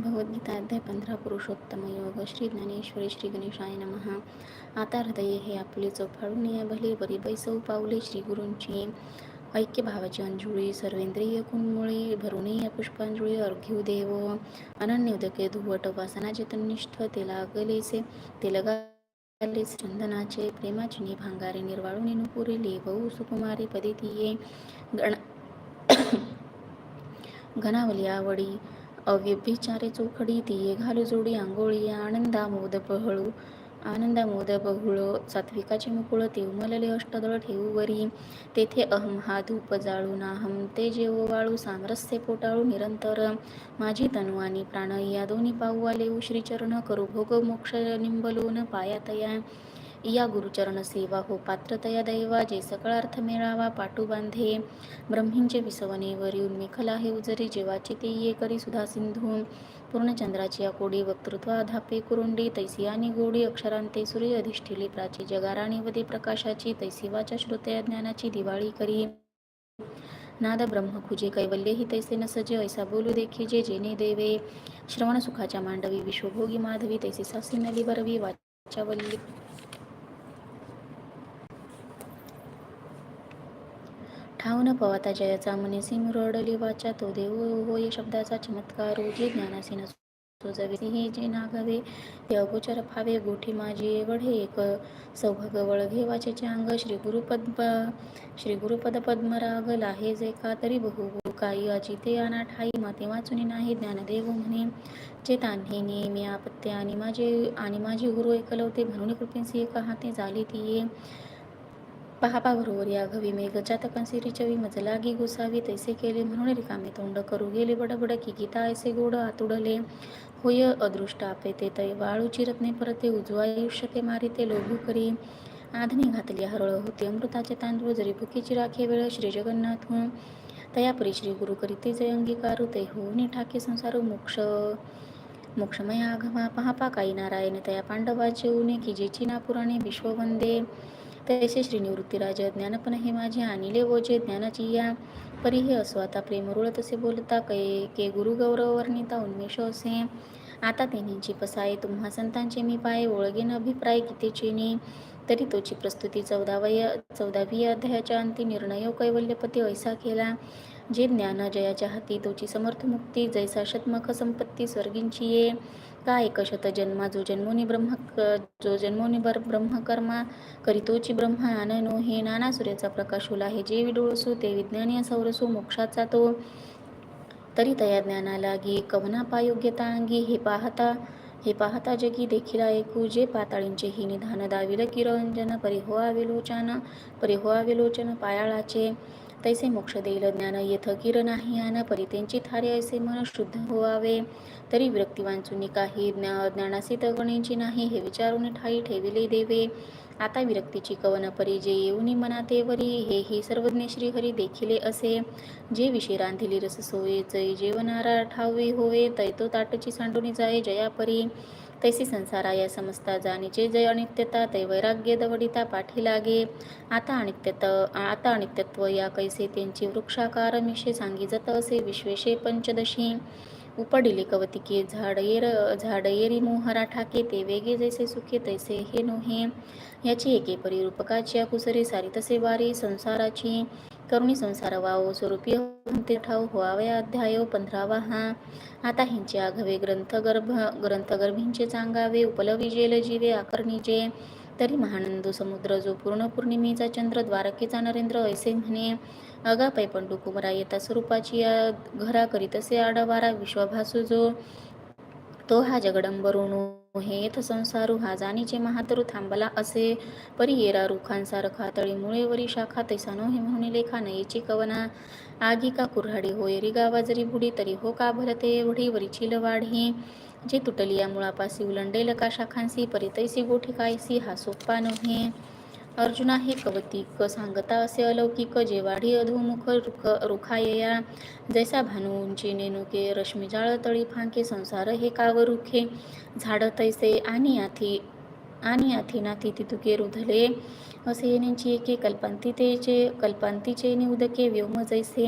भगवद्गीता अध्याय पंधरा पुरुषोत्तम योग श्री ज्ञानेश्वरी श्री गणेशाय नमहा आता हृदय हे आपले चौफाळून या भले बरी बैसव पावले श्री गुरूंची. ऐक्य भावाची अंजुळी सर्वेंद्रिय कुणमुळे भरुणे या पुष्पांजुळी अर्घ्यू देव. अनन्य उदके धुवट वासनाचे तन्निष्ठ ते लागलेसे ते चंदनाचे प्रेमाचिनी भांगारे निर्वाळून नुपुरिले बहु सुकुमारी पदितीये गण घनावली आवडी अव्यभिचारे चोखडी दिये घालू जोडी आंघोळी आनंदा मोद पहळू आनंदा मोद बहुळ सात्विकाचे मुकुळ ते उमलले अष्टदळ ठेवू वरी तेथे अहम हा धूप जाळू नाहम ते जेव वाळू सामरस्य पोटाळू निरंतर माझी तनु आणि प्राण या दोन्ही पाहू आले श्रीचरण करू भोग मोक्ष निंबलोन पायातया या गुरुचरण सेवा हो पात्रतया दैवा जे सकळ अर्थ मिळावा पाटू बांधे. ब्रह्मींचे विसवणे वरी उन्मिखला हे उजरी जेवाचे ते ये करी सुधा सिंधू पूर्णचंद्राची या कोडी वक्तृत्वा धापे कुरुंडी तैसी आणि गोडी अक्षरांते सूर्य अधिष्ठिली प्राची जगाराणी वदे प्रकाशाची तैसिवाच्या श्रोतया ज्ञानाची दिवाळी करी. नाद ब्रह्म खुजे कैवल्य ही तैसे न सजे ऐसा बोलू देखी जे जेने देवे. श्रवण सुखाच्या मांडवी विश्वभोगी माधवी तैसे सासी नली बरवी वाचावल्ली ठाऊन पवाता जयाचा मनीसी मुरडली वाचा तो देव होय शब्दाचा चमत्कार जे ज्ञानासी नसो हे जे नागावे ते अगोचर फावे गोठी माझी एवढे एक. सौभाग वळघे वाचेचे अंग श्री गुरुपद श्री गुरुपद पद्मराग लाहे जे का तरी बहु काही अजिते अनाठाई माते वाचुनी नाही ज्ञानदेव म्हणे. जे तान्हे नेहमी आपत्य आणि माझे आणि माझे गुरु एकलवते म्हणून कृपेसी एक हाते झाली ती पहापा बरोबर या घवी मेघ जातकांसी रिचवी मज लागी गोसावी तैसे केले म्हणून रिकामे तोंड करू गेले. बडबड की गीता ऐसे गोड आतुडले होय अदृष्ट आपे ते तै वाळूची रत्ने परते उजवा आयुष्य ते मारी ते लोभू करी. आधनी घातली हरळ होते अमृताचे तांदूळ जरी भुकीची राखे वेळ श्री जगन्नाथ तयापरी श्री गुरु करी ते जय अंगीकारू ते होऊनी ठाके संसार मोक्ष. मोक्षमय आघवा पहापा काही नारायण तया पांडवाचे उने की जेची ना पुराणे विश्ववंदे तैसे श्रीनिवृत्तीराज ज्ञानपण हे माझे आणिले वोजे ज्ञानाची या परी हे असो. आता प्रेमरुळ तसे बोलता कै के गुरुगौरव वर्णिता उन्मेष असे. आता तेनींची पसाये तुम्हा संतांचे मी पाय ओळगेन अभिप्राय कितेचेनी तरी तोची प्रस्तुती चौदावय चौदावी अध्यायाच्या अंती निर्णय हो, कैवल्यपती ऐसा केला. जे ज्ञान जयाच्या हाती तोची समर्थ मुक्ती जैसा शतमख संपत्ती स्वर्गींची ये. का एकशत जन्मा जो जन्मोनी ब्रह्म जो जन्मोनी बर ब्रह्मकर्मा करितोची ब्रह्म आननो हो, हे नाना सूर्याचा प्रकाश उला हे जे विडोळसू ते विज्ञानी सौरसू मोक्षाचा तो. तरी तया ज्ञाना लागी कवनापायोग्यता अंगी हे पाहता हे पाहता जगी देखील ऐकू जे पाताळींचे ही निधान दाविल किरंजन परिहोआ विलोचन परिहोआ विलोचन पायाळाचे. तैसे मोक्ष देईल ज्ञान येथ किर नाही आन परितेंची थारे ऐसे मन शुद्ध होवावे. तरी विरक्ती काही ज्ञा ज्ञानासी तगणींची नाही हे विचारून ठाई ठेविले देवे. आता विरक्तीची कवन परी जे येऊनी मनाते वरी हे ही सर्वज्ञ श्रीहरी देखिले असे. जे विषय रांधिली रस सोये जय जेवणारा ठावे होवे तैतो ताटची सांडूनी जाय जयापरी तैसी संसारा या समजता जाणीचे जय अनित्यता तै वैराग्य दवडिता पाठी लागे. आता अनित्यत आता अनित्यत्व या कैसे त्यांची वृक्षाकार मिशे सांगी जात असे विश्वेशे पंचदशी. उपडिले कवतिके झाडयेर झाडयेरी मोहरा ठाके ते वेगे जैसे सुखे तैसे हे नोहे. याची एके परी कुसरे सारी तसे वारी संसाराची करुणी संसार वाव स्वरूपी ते ठाव व्हावया अध्याय पंधरावा हा. आता हिंचे आघवे ग्रंथगर्भ ग्रंथगर्भींचे चांगावे उपलविजेल जीवे आकर्णीचे तरी महानंदू समुद्र जो पूर्ण पौर्णिमेचा चंद्र द्वारकेचा नरेंद्र ऐसे म्हणे. अगापै पंडू कुमरा येता स्वरूपाची घरा करीतसे आडवारा विश्वभासू जो. तो हा जगडंबरुणू हे येथ संसारू हा जाणीचे महातरू थांबला असे. परी येरा रुखांसार खातळी मुळेवरी शाखा तैसा नो हे म्हणून लेखा नयेची कवना. आगी का कुऱ्हाडी होय री गावा जरी बुडी तरी हो का भरते एवढी वरीची वाढी जे तुटलिया मुळापासी उलंडेल का शाखांसी परितैसी गोठी कायसी हा सोप्पा नव्हे. अर्जुना हे कवतिक सांगता असे अलौकिक जे वाढी अधोमुख रुख रुखायया जैसा भानूंची नेनुके रश्मीजाळ तळी फांके संसार हे कावरुखे. झाड तैसे आणि आथी आणि अथेनाती तुके रुधले असे येण्याची एके कल्पांतितेचे कल्पांतीचे निउदके व्योम जैसे.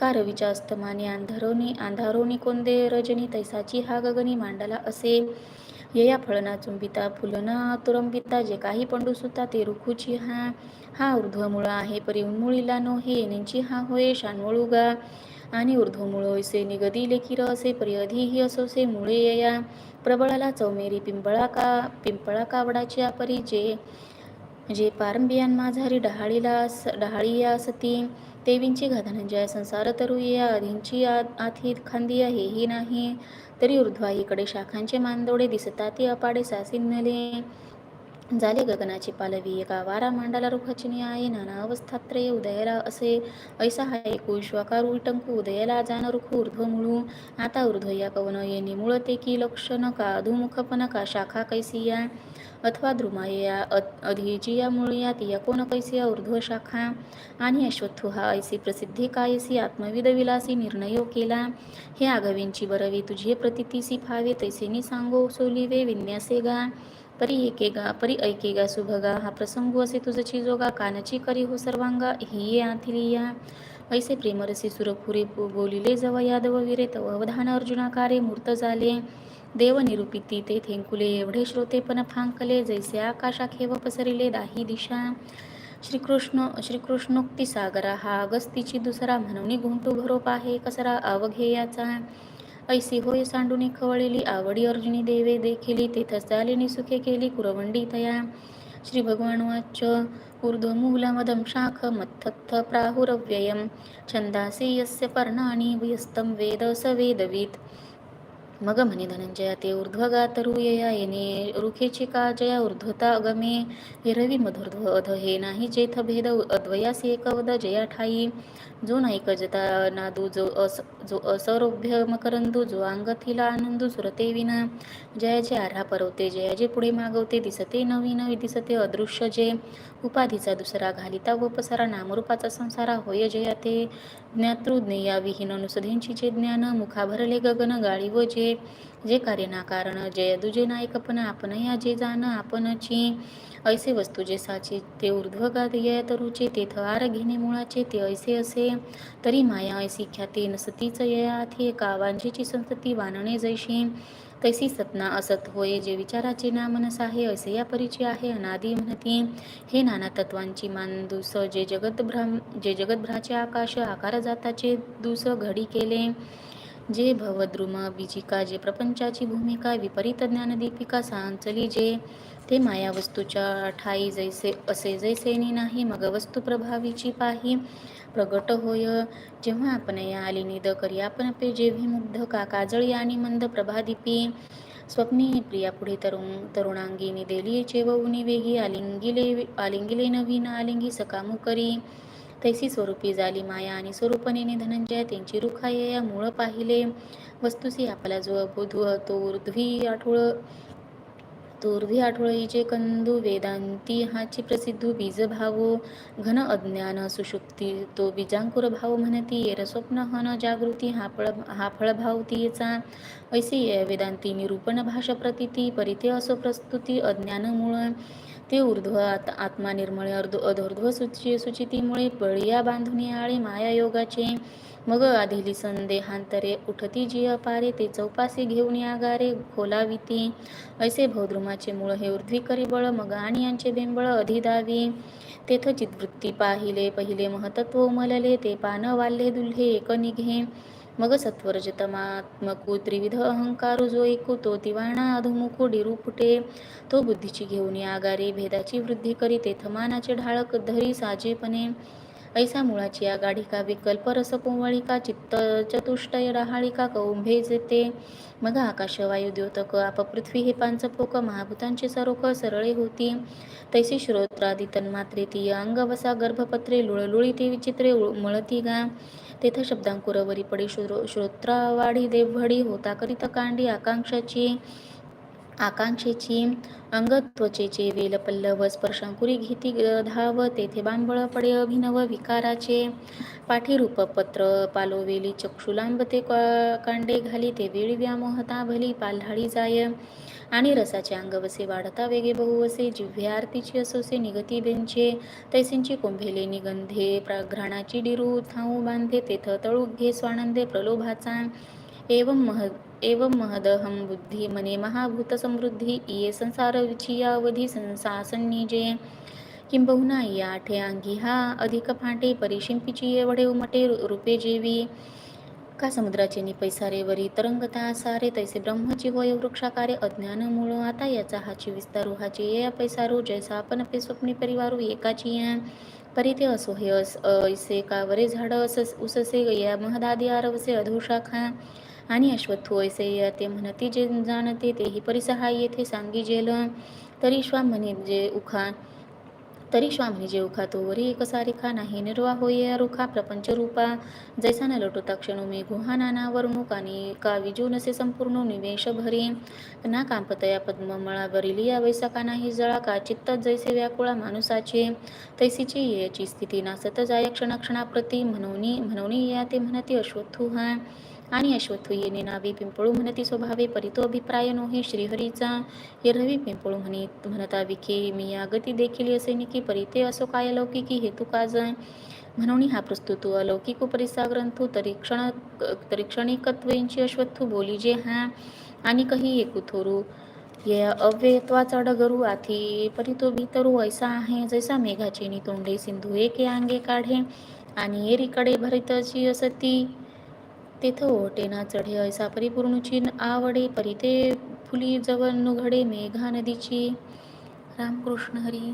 का रवीच्या अस्तमाने अंधारोनी अंधारोनी कोंदे रजनी तैसाची हा गगनी मांडला असे. यया फळना चुंबिता फुलना तुरंबिता जे काही पंडू सुता ते रुखुची हा. हा ऊर्ध्वमुळा आहे परी उन्मुळीला नो हे येण्याची हा होय शानवळुगा आणि ऊर्ध्व ऐसे निगदी लेखिर असे परी असोसे मुळे यया. प्रबळाला चौमेरी पिंपळा का पिंपळा कावडाची परी जे जे पारंबियान माझारी डहाळीला डहाळी सती देवींची धनंजय संसार तरू या आधींची आथी खांदी हेही नाही. तरी ऊर्ध्वाईकडे शाखांचे मानदोडे दिसतात ती अपाडे सासिन्नले झाले गगनाची पालवी एका वारा मांडाला रुखाची आहे नाना अवस्थात्रय उदयाला असे ऐसा हा एकू श्वकारू उलटंकू उदयाला जाण रुख ऊर्ध्व मुळू आता ऊर्ध्व या कवन ये निमुळ ते की लक्षण का अधुमुखपन का शाखा कैसिया अथवा द्रुमाया अधिजिया मुळया तिया कोण कैसिया ऊर्ध्व शाखा आणि अश्वत्थू हा ऐसी प्रसिद्धी कायसी आत्मविद विलासी निर्णयो केला हे आघवींची बरवी तुझे प्रतितीसी फावे तैसेनी सांगो सोलिवे विन्यासे गा परी एकेगा परी ऐकेगा सुभगा हा प्रसंग असे तुझं चिजोगा कानची करी हो सर्वांगा ही आथिलिया ऐसे प्रेमरसी सुरपुरे बोलिले जव यादव विरे तव अवधान अर्जुनाकारे मूर्त झाले देव निरूपिती ते थेंकुले एवढे श्रोते पण फांकले जैसे आकाशा खेव पसरिले दाही दिशा. श्रीकृष्ण श्रीकृष्णोक्ती सागरा हा अगस्तीची दुसरा म्हणून घुंटू भरोप आहे कसरा अवघेयाचा ऐसी होय सांडूने खवळलेली आवडी अर्जुनी देवे देखिली तेथस झाले सुखे केली कुरवंडी तया. श्री भगवान वाच ऊर्ध्वमूलमदं शाख मत्थत्थ प्राहुरव्ययं छंदासी यस्य पर्णानि व्यस्तं वेद स वेदवीत. मग म्हणे धनंजया ते ऊर्ध्वगा तरुयया येणे रुखेची का जया ऊर्ध्वता अगमे. हिरवी मधुर्ध्व अध हे नाही जेथ भेद अद्वयास एकवद जया ठाई जो नाही कजता नादू जो अस जो असरोभ्य मकरंदू जो अंगथिला आनंदू सुरते विना. जयाचे आरा परवते जयाचे पुढे मागवते दिसते नवीन दिसते अदृश्य जे. उपाधीचा दुसरा घालिता व पसारा नामरूपाचा संसारा होय जया ते ज्ञातृज्ञेया विहीन अनुसधींची जे ज्ञान मुखा भरले गगन गाळी व जे. जे कार्य नाकारण जय दुजे नायकपण आपण या जे जाण आपणची. ऐसे वस्तू जे साचे ते ऊर्ध्वगात या तरुचे ते थवार घेणे मुळाचे ते ऐसे असे. तरी माया ऐसी ख्याती नसतीच ययाथे का वांझेची संतती वानणे जैशी. तैसी सतना असत होय जे विचाराचे नामनस आहे असे या परिचय आहे अनादी म्हणती. हे नाना तत्वांची मानदुस जे जगतभ्राम जे जगतभ्राचे आकाश आकार जाताचे दुस घडी केले. जे भवद्रुम बीजिका जे प्रपंचाची भूमिका विपरीत ज्ञानदीपिका सांचली जे. ते माया वस्तूच्या ठाई जैसे असे जैसेनी नाही मग वस्तू प्रभावीची पाही. प्रगट होय. जेव्हा आपण या आली निद करी आपण पे जेव्ही मुग्ध का काजळी आणि मंद प्रभादीपी स्वप्नी प्रिया पुढे तरुण तरुणांगी देली चेवउनी वेगी आलिंगिले आलिंगिले नवीन आलिंगी सकामू करी. तैसी स्वरूपी झाली माया आणि स्वरूपनेने धनंजय त्यांची रुखाय या मूळ पाहिले. वस्तुसी आपला जो अबोधू तो ऊर्ध्वी आठोळ तुर्धी आठवळीचे कंदू वेदांती हाची प्रसिद्धू बीज भावो घन अज्ञान सुषुप्ती तो बीजांकुर भाव म्हणती येर स्वप्न हन जागृती हा फळ हा फळ भाव ऐसी वेदांती निरूपण भाषा प्रतिती परिते असो प्रस्तुती अज्ञान मूळ ते ऊर्ध्व आत्मा निर्मळे अर्ध अधोर्ध्व सुची सुचितीमुळे बळिया बांधुनी आळे माया योगाचे मग आधिली संदेहांतरे उठती जी अपारे ते चौपासी घेऊन आगारे खोलाविती. ऐसे भौद्रुमाचे मूळ हे ऊर्ध्वीकरी बळ मग आणि यांचे बिंबळ अधिदावी. तेथ चित्वृत्ती पाहिले पहिले महतत्व उमलले ते पान वाल्हे दुल्हे एक निघे. मग सत्वरजतमात्मको त्रिविध अहंकार जो एकू तिवाणा अधोमुखू डिरू फुटे तो बुद्धीची घेऊन आगारे भेदाची वृद्धी करी तेथमानाचे ढाळक धरी साजेपणे. ऐसा मुळाची आगाढिका विकल्प रस चित्त चतुष्टय रहाळिका कौंभे जेते. मग आकाशवायू द्योतक आप पृथ्वी हे पांचपोक महाभूतांचे सरोख सरळे होती. तैसे श्रोत्रादी तन्मात्रे ती अंगवसा गर्भपत्रे लुळलुळी ते विचित्रे मळती गा. तेथे शब्दांकुरवरी पडी श्रो श्रोत्रावाढी देवघडी होता करीत कांडी आकांक्षाची. आकांक्षेची अंग त्वचेचे वेल पल्लव स्पर्शांकुरी घेती धाव तेथे बांबळ पडे अभिनव विकाराचे. पाठी पत्र पालोवेली चक्षुलांब ते कांडे घाली ते वेळी व्यामोहता भली पाल्हाळी जाय. आणि रसाचे अंग वसे वाढता वेगे बहु वसे जिव्हे आरतीची असोसे निगती बेंचे. तैसींची कुंभेले निगंधे घ्राणाची डिरू थाऊ बांधे तेथ तळू घे स्वानंदे प्रलोभाचा. एवं मह एवं महदहं बुद्धी मने महाभूत समृद्धि इये संसार विचियावधी संसासन्निजे किंबहुना या आठे अंगी हा अधिक फाटे परिशिंपीची वडे उमटे रूपे जेवी। का समुद्राचे निपैसारे वरी तरंगता सारे तैसे ब्रह्मची होय वृक्षाकारे अज्ञान मूळ आता याचा हाची विस्तारू हाची ये पैसारू जैसा आपण आपले स्वप्नी परिवारू एकाची या। परी ते असो हे अस ऐसे का वरे झाड अस उससे या महदादी आरवसे अधोशाखा। आणि अश्वत्थू ऐसे या ते म्हणती जे जाणते तेही परिसहाय येथे सांगी जेल. तरी श्वा म्हणे जे उखा तरी स्वामी जे उखा तो वरी एक सारिखा नाही निर्वा होय रुखा प्रपंच रूपा. जैसा न लटोता क्षणू मी गुहा नानावर मुख आणि का विजू नसे संपूर्ण निवेश भरी. ना कांपतया पद्ममळावरील या वैसा का नाही जळा का चित्त जैसे व्याकुळा माणूसाचे. तैसीची याची स्थिती ना सत जाय क्षणाक्षणाप्रती म्हणून म्हणून या ते म्हणती अश्वत्थू हा आणि अश्वत्थू येणे नावी पिंपळू म्हणती स्वभावे परितो अभिप्राय नोहे श्रीहरीचा. हे रवी पिंपळू म्हणे म्हणता विखे मी या गती देखील असे निकी परिते असो काय अलौकिकी हेतू का जाय? म्हणून हा प्रस्तुत अलौकिक परिसा ग्रंथू तरीक्षण तरीक्षणिकत्वेंची अश्वत्थू बोली जे हा आणि कही एकू थोरू या अव्ययत्वाचा डगरू आथी परितो भीतरू ऐसा आहे जैसा मेघाचे नितोंडे सिंधू एके अंगे काढे. आणि एरीकडे भरितची असती तेथ ओटेना चढे ऐसा परिपूर्णची आवडे परिते फुली जवळ नुघडे मेघा नदीची. रामकृष्ण हरी.